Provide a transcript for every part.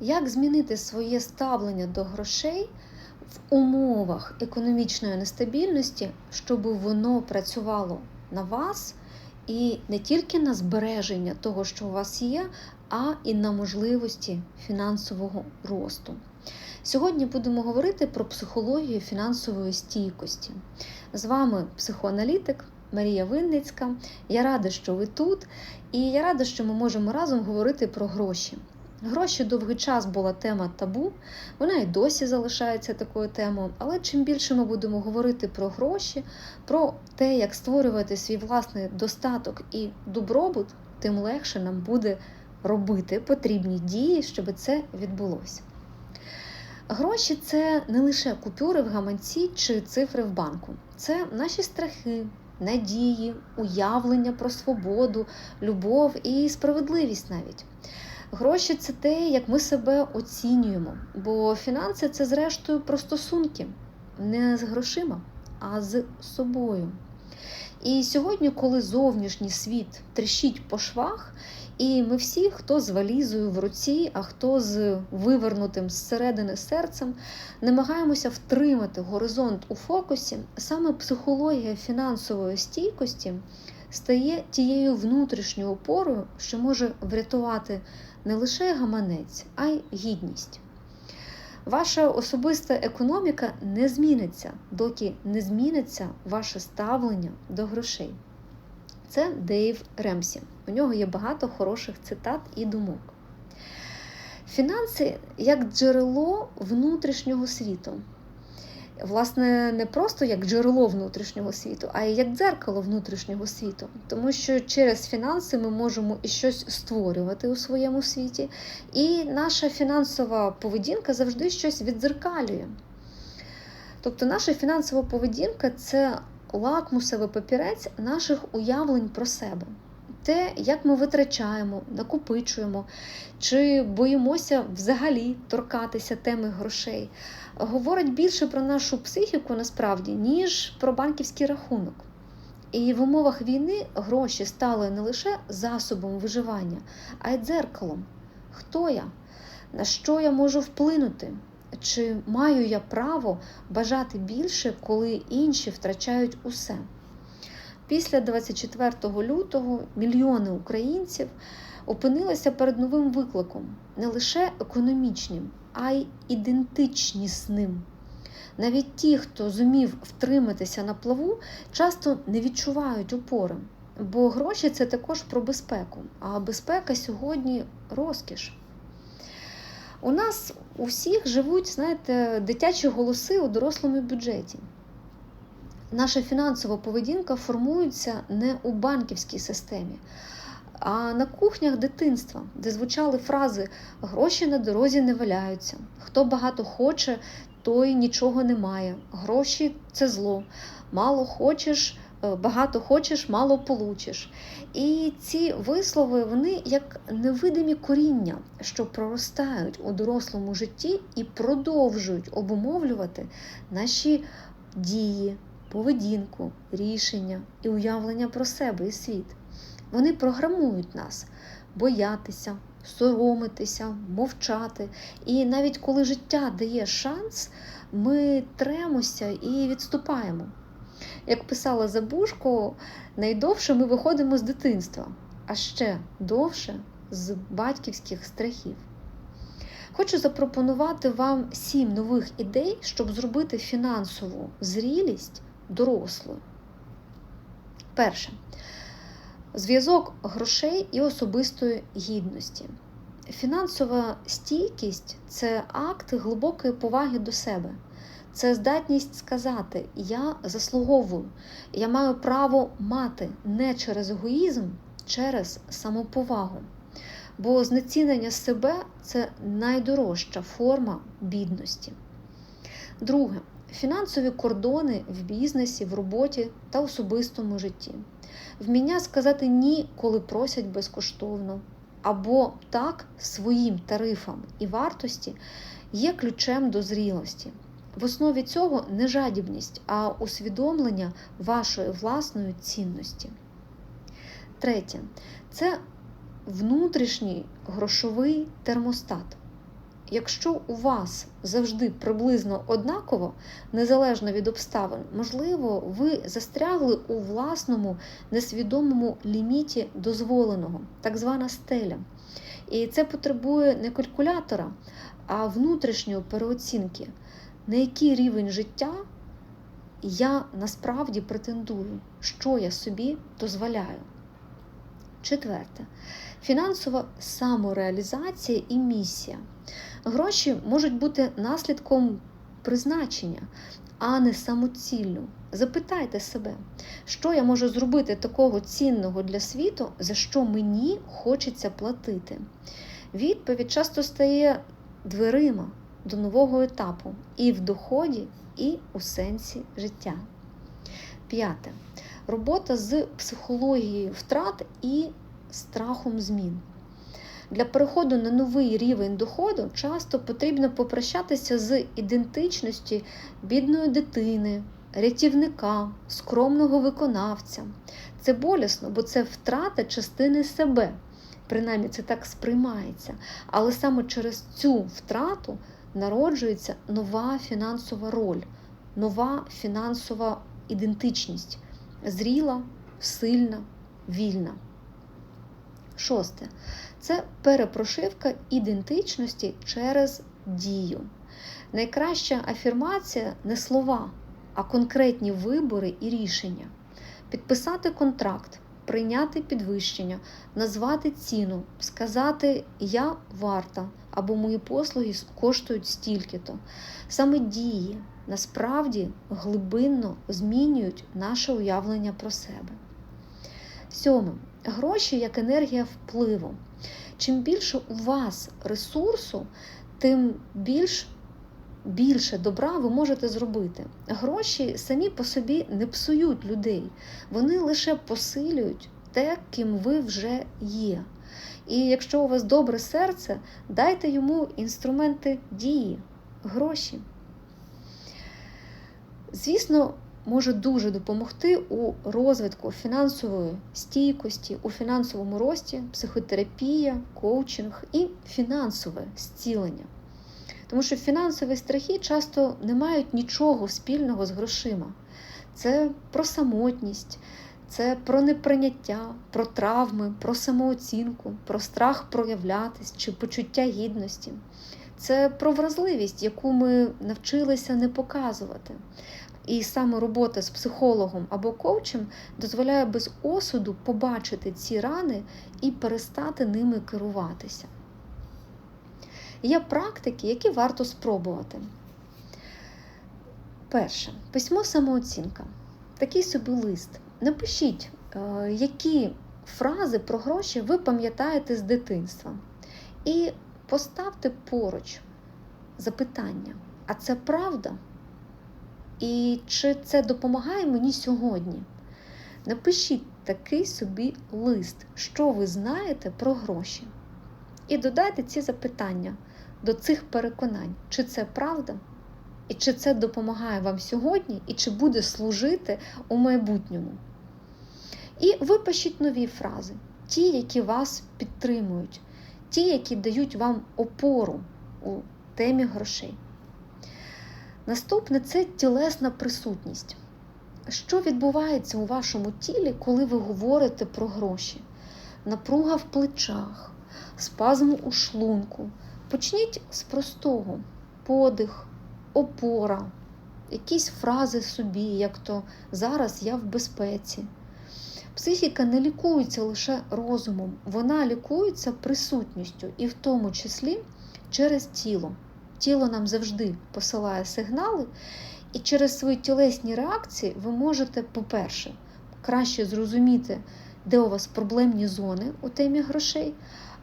Як змінити своє ставлення до грошей в умовах економічної нестабільності, щоб воно працювало на вас і не тільки на збереження того, що у вас є, а і на можливості фінансового росту? Сьогодні будемо говорити про психологію фінансової стійкості. З вами психоаналітик Марія Винницька. Я рада, що ви тут, і я рада, що ми можемо разом говорити про гроші. Гроші довгий час була тема табу, вона і досі залишається такою темою. Але чим більше ми будемо говорити про гроші, про те, як створювати свій власний достаток і добробут, тим легше нам буде робити потрібні дії, щоб це відбулося. Гроші це не лише купюри в гаманці чи цифри в банку, це наші страхи, надії, уявлення про свободу, любов і справедливість навіть. Гроші це те, як ми себе оцінюємо, бо фінанси це, зрештою, про стосунки не з грошима, а з собою. І сьогодні, коли зовнішній світ тріщить по швах, і ми всі, хто з валізою в руці, а хто з вивернутим зсередини серцем, намагаємося втримати горизонт у фокусі, саме психологія фінансової стійкості стає тією внутрішньою опорою, що може врятувати не лише гаманець, а й гідність. Ваша особиста економіка не зміниться, доки не зміниться ваше ставлення до грошей. Це Дейв Ремсі. У нього є багато хороших цитат і думок. Фінанси як джерело внутрішнього світу. Власне, не просто як джерело внутрішнього світу, а й як дзеркало внутрішнього світу. Тому що через фінанси ми можемо і щось створювати у своєму світі, і наша фінансова поведінка завжди щось віддзеркалює. Тобто, наша фінансова поведінка це лакмусовий папірець наших уявлень про себе. Те, як ми витрачаємо, накопичуємо, чи боїмося взагалі торкатися теми грошей, говорить більше про нашу психіку насправді, ніж про банківський рахунок. І в умовах війни гроші стали не лише засобом виживання, а й дзеркалом. Хто я? На що я можу вплинути? Чи маю я право бажати більше, коли інші втрачають усе? Після 24 лютого мільйони українців опинилися перед новим викликом не лише економічним, а й ідентичнісним. Навіть ті, хто зумів втриматися на плаву, часто не відчувають опори, бо гроші це також про безпеку, а безпека сьогодні розкіш. У нас у всіх живуть, знаєте, дитячі голоси у дорослому бюджеті. Наша фінансова поведінка формується не у банківській системі, а на кухнях дитинства, де звучали фрази Гроші на дорозі не валяються, хто багато хоче, той нічого не має. Гроші це зло. Мало хочеш, багато хочеш, мало получиш. І ці вислови, вони як невидимі коріння, що проростають у дорослому житті і продовжують обумовлювати наші дії, поведінку, рішення і уявлення про себе і світ. Вони програмують нас боятися, соромитися, мовчати. І навіть коли життя дає шанс, ми тремося і відступаємо. Як писала Забушко, найдовше ми виходимо з дитинства, а ще довше з батьківських страхів. Хочу запропонувати вам сім нових ідей, щоб зробити фінансову зрілість дорослою. Перше. Зв'язок грошей і особистої гідності. Фінансова стійкість це акт глибокої поваги до себе. Це здатність сказати Я заслуговую, я маю право мати не через егоїзм, через самоповагу. Бо знецінення себе це найдорожча форма бідності. Друге, фінансові кордони в бізнесі, в роботі та особистому житті. Вміння сказати ні, коли просять безкоштовно, або так своїм тарифам і вартості є ключем до зрілості. В основі цього не жадібність, а усвідомлення вашої власної цінності. Третє це внутрішній грошовий термостат. Якщо у вас завжди приблизно однаково, незалежно від обставин, можливо, ви застрягли у власному несвідомому ліміті дозволеного, так звана стеля. І це потребує не калькулятора, а внутрішньої переоцінки, на який рівень життя я насправді претендую, що я собі дозволяю. Четверте, фінансова самореалізація і місія. Гроші можуть бути наслідком призначення, а не самоціллю. Запитайте себе, що я можу зробити такого цінного для світу, за що мені хочеться платити. Відповідь часто стає дверима до нового етапу і в доході, і у сенсі життя. П'яте. Робота з психологією втрат і страхом змін. Для переходу на новий рівень доходу часто потрібно попрощатися з ідентичності бідної дитини, рятівника, скромного виконавця. Це болісно, бо це втрата частини себе. Принаймні це так сприймається. Але саме через цю втрату народжується нова фінансова роль, нова фінансова ідентичність зріла, сильна, вільна. Шосте це перепрошивка ідентичності через дію. Найкраща афірмація не слова, а конкретні вибори і рішення. Підписати контракт, прийняти підвищення, назвати ціну, сказати Я варта або мої послуги коштують стільки-то. Саме дії насправді глибинно змінюють наше уявлення про себе. Сьоме. Гроші як енергія впливу. Чим більше у вас ресурсу, тим більш, більше добра ви можете зробити. Гроші самі по собі не псують людей, вони лише посилюють те, ким ви вже є. І якщо у вас добре серце, дайте йому інструменти дії, гроші. Звісно, може дуже допомогти у розвитку фінансової стійкості, у фінансовому рості, психотерапія, коучинг і фінансове зцілення. Тому що фінансові страхи часто не мають нічого спільного з грошима. Це про самотність, це про неприйняття, про травми, про самооцінку, про страх проявлятись чи почуття гідності. Це про вразливість, яку ми навчилися не показувати. І саме робота з психологом або коучем дозволяє без осуду побачити ці рани і перестати ними керуватися. Є практики, які варто спробувати. Перше, письмо самооцінка. Такий собі лист. Напишіть, е, які фрази про гроші ви пам'ятаєте з дитинства. І поставте поруч запитання: а це правда? І чи це допомагає мені сьогодні? Напишіть такий собі лист, що ви знаєте про гроші. І додайте ці запитання до цих переконань, чи це правда, і чи це допомагає вам сьогодні, і чи буде служити у майбутньому. І випишіть нові фрази, ті, які вас підтримують, ті, які дають вам опору у темі грошей. Наступне це тілесна присутність. Що відбувається у вашому тілі, коли ви говорите про гроші? Напруга в плечах, спазм у шлунку. Почніть з простого: подих, опора, якісь фрази собі, як то зараз я в безпеці. Психіка не лікується лише розумом, вона лікується присутністю і в тому числі через тіло. Тіло нам завжди посилає сигнали, і через свої тілесні реакції ви можете, по-перше, краще зрозуміти, де у вас проблемні зони у темі грошей.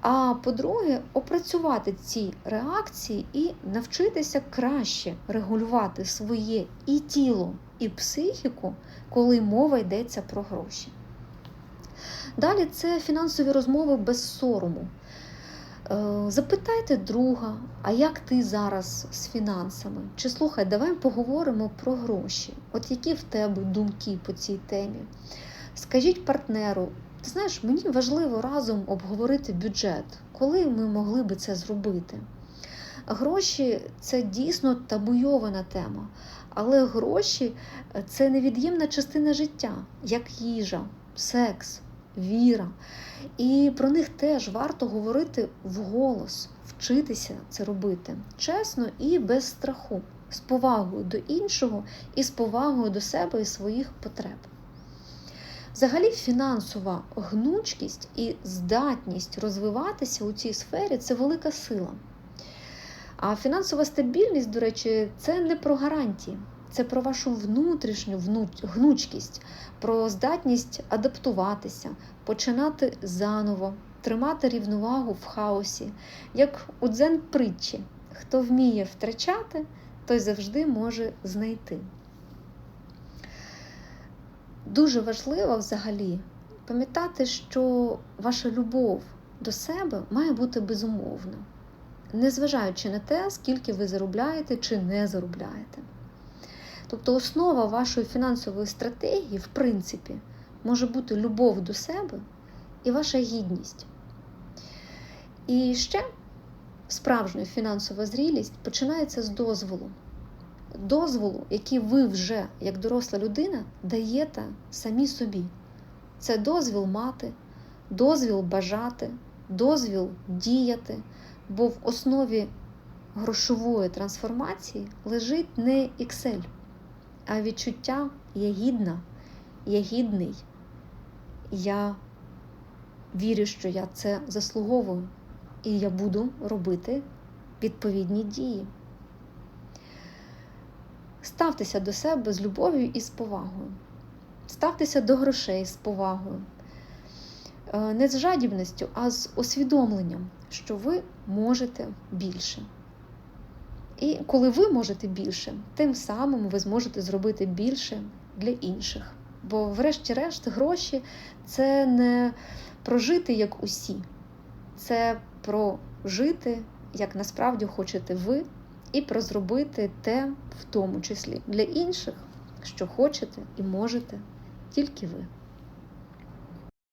А по-друге, опрацювати ці реакції і навчитися краще регулювати своє і тіло, і психіку, коли мова йдеться про гроші. Далі це фінансові розмови без сорому. Е, запитайте друга, а як ти зараз з фінансами? Чи слухай, давай поговоримо про гроші. От які в тебе думки по цій темі? Скажіть партнеру, ти знаєш, мені важливо разом обговорити бюджет, коли ми могли би це зробити. Гроші це дійсно табуйована тема, але гроші це невід'ємна частина життя, як їжа, секс, віра. І про них теж варто говорити вголос, вчитися це робити чесно і без страху, з повагою до іншого і з повагою до себе і своїх потреб. Взагалі, фінансова гнучкість і здатність розвиватися у цій сфері це велика сила. А фінансова стабільність, до речі, це не про гарантії, це про вашу внутрішню гнучкість, про здатність адаптуватися, починати заново, тримати рівновагу в хаосі, як у дзен притчі. Хто вміє втрачати, той завжди може знайти. Дуже важливо взагалі пам'ятати, що ваша любов до себе має бути безумовна, незважаючи на те, скільки ви заробляєте чи не заробляєте. Тобто основа вашої фінансової стратегії, в принципі, може бути любов до себе і ваша гідність. І ще справжня фінансова зрілість починається з дозволу. Дозволу, який ви вже, як доросла людина, даєте самі собі. Це дозвіл мати, дозвіл бажати, дозвіл діяти, бо в основі грошової трансформації лежить не Excel, а відчуття я гідна, я гідний. Я вірю, що я це заслуговую, і я буду робити відповідні дії. Ставтеся до себе з любов'ю і з повагою. Ставтеся до грошей з повагою. Е, не з жадібністю, а з усвідомленням, що ви можете більше. І коли ви можете більше, тим самим ви зможете зробити більше для інших. Бо, врешті-решт, гроші це не прожити як усі, це про жити, як насправді хочете ви, і про зробити те, в тому числі для інших, що хочете і можете тільки ви.